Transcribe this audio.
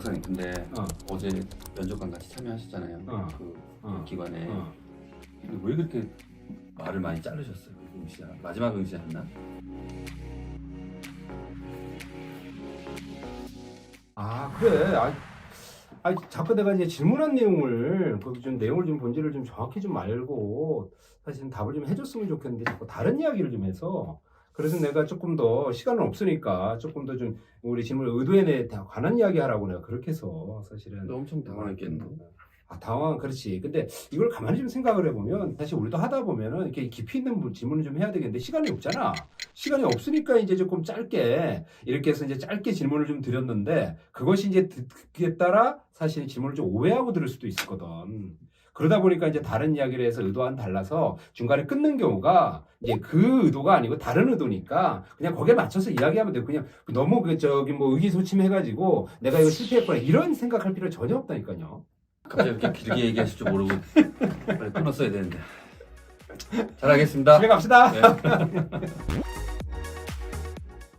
죄송한데 어, 어제 면접관 같이 참여하셨잖아요. 어. 그 어, 기관에 어. 근데 왜 그렇게 말을 많이 자르셨어요? 그 응시야 마지막 응시였나? 아 그래. 아, 아 자꾸 내가 이제 질문한 내용을 거기 좀 내용을 좀 본질을 좀 정확히 좀 알고 사실은 답을 좀 해줬으면 좋겠는데 자꾸 다른 이야기를 좀 해서 그래서 내가 조금 더 시간은 없으니까 조금 더 좀 우리 질문 의도에 관한 이야기 하라고 내가 그렇게 해서 사실은 엄청 당황했겠네. 아, 당황, 그렇지. 근데 이걸 가만히 좀 생각을 해보면, 사실 우리도 하다 보면은 이렇게 깊이 있는 부- 질문을 좀 해야 되겠는데, 시간이 없잖아. 시간이 없으니까 이제 조금 짧게, 이렇게 해서 이제 짧게 질문을 좀 드렸는데, 그것이 이제 듣기에 따라 사실 질문을 좀 오해하고 들을 수도 있었거든. 그러다 보니까 이제 다른 이야기를 해서 의도와는 달라서 중간에 끊는 경우가 이제 그 의도가 아니고 다른 의도니까 그냥 거기에 맞춰서 이야기하면 돼. 그냥 너무 그 저기 뭐 의기소침해가지고 내가 이거 실패했거나 이런 생각할 필요 전혀 없다니까요. 갑자기 이렇게 길게 얘기하실 줄 모르고 빨리 끊었어야 되는데. 잘하겠습니다. 집에 갑시다. 네.